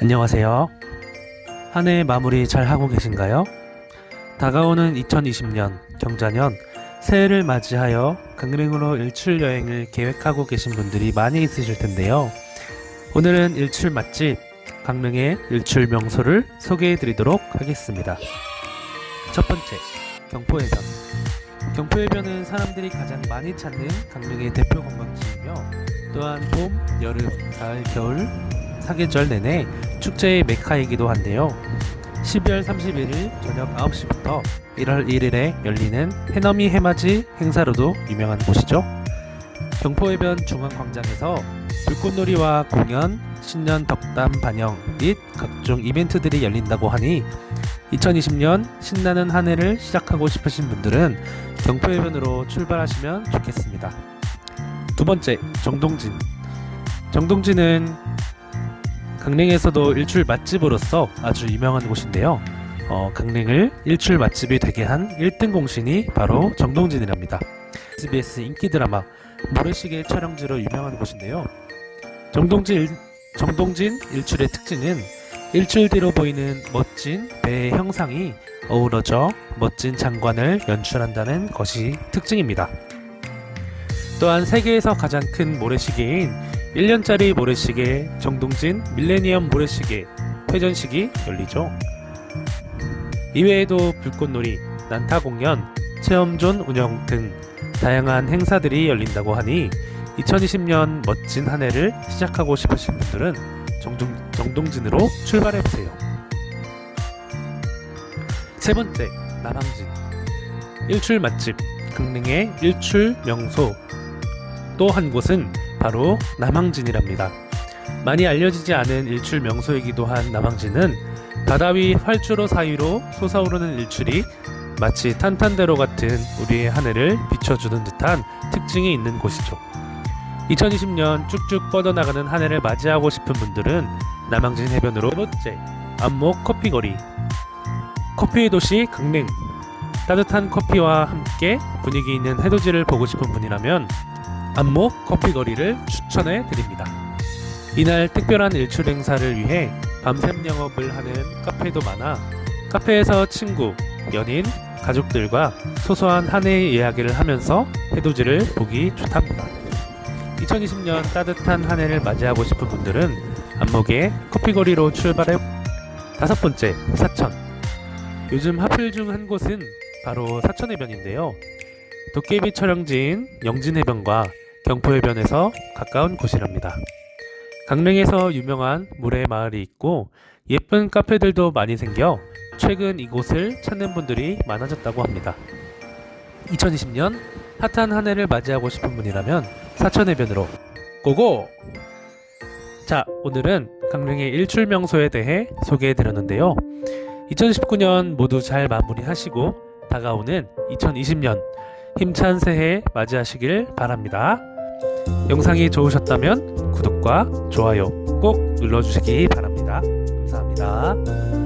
안녕하세요. 한 해 마무리 잘 하고 계신가요? 다가오는 2020년 경자년 새해를 맞이하여 강릉으로 일출 여행을 계획하고 계신 분들이 많이 있으실 텐데요. 오늘은 일출 맛집 강릉의 일출 명소를 소개해 드리도록 하겠습니다. 첫 번째, 경포해변. 경포해변은 사람들이 가장 많이 찾는 강릉의 대표 관광지이며 또한 봄, 여름, 가을, 겨울 사계절 내내 축제의 메카이기도 한데요. 12월 31일 저녁 9시부터 1월 1일에 열리는 해넘이 해맞이 행사로도 유명한 곳이죠. 경포해변 중앙광장에서 불꽃놀이와 공연, 신년 덕담 반영 및 각종 이벤트들이 열린다고 하니 2020년 신나는 한 해를 시작하고 싶으신 분들은 경포해변으로 출발하시면 좋겠습니다. 두 번째, 정동진. 정동진은 강릉에서도 일출 맛집으로서 아주 유명한 곳인데요. 어, 강릉을 일출 맛집이 되게 한 1등 공신이 바로 정동진이랍니다. SBS 인기 드라마 모래시계 촬영지로 유명한 곳인데요. 정동진, 일- 정동진 일출의 특징은 일출 뒤로 보이는 멋진 배의 형상이 어우러져 멋진 장관을 연출한다는 것이 특징입니다. 또한 세계에서 가장 큰 모래시계인 1년짜리 모래시계 정동진 밀레니엄 모래시계 회전식이 열리죠. 이외에도 불꽃놀이, 난타 공연, 체험존 운영 등 다양한 행사들이 열린다고 하니 2020년 멋진 한 해를 시작하고 싶으신 분들은 정동, 정동진으로 출발해 보세요. 세 번째, 남항진. 일출 맛집, 강릉의 일출 명소. 또 한 곳은 바로 남항진이랍니다. 많이 알려지지 않은 일출 명소이기도 한 남항진은 바다 위 활주로 사이로 솟아오르는 일출이 마치 탄탄대로 같은 우리의 한 해를 비춰주는 듯한 특징이 있는 곳이죠. 2020년 쭉쭉 뻗어나가는 한 해를 맞이하고 싶은 분들은 남항진 해변으로 세 번째 안목 커피거리 커피의 도시 강릉 따뜻한 커피와 함께 분위기 있는 해돋이를 보고 싶은 분이라면 안목 커피 거리를 추천해 드립니다. 이날 특별한 일출 행사를 위해 밤샘 영업을 하는 카페도 많아 카페에서 친구, 연인, 가족들과 소소한 한 해의 이야기를 하면서 해돋이를 보기 좋답니다. 2020년 따뜻한 한 해를 맞이하고 싶은 분들은 안목의 커피거리로 출발해 다섯 번째 사천 요즘 하필 중 한 곳은 바로 사천해변인데요. 도깨비 촬영지인 영진해변과 경포해변에서 가까운 곳이랍니다. 강릉에서 유명한 물의 마을이 있고 예쁜 카페들도 많이 생겨 최근 이곳을 찾는 분들이 많아졌다고 합니다. 2020년 핫한 한 해를 맞이하고 싶은 분이라면 사천해변으로 고고! 자, 오늘은 강릉의 일출 명소에 대해 소개해 드렸는데요. 2019년 모두 잘 마무리하시고 다가오는 2020년 힘찬 새해 맞이하시길 바랍니다. 영상이 좋으셨다면 구독과 좋아요 꼭 눌러주시기 바랍니다. 감사합니다.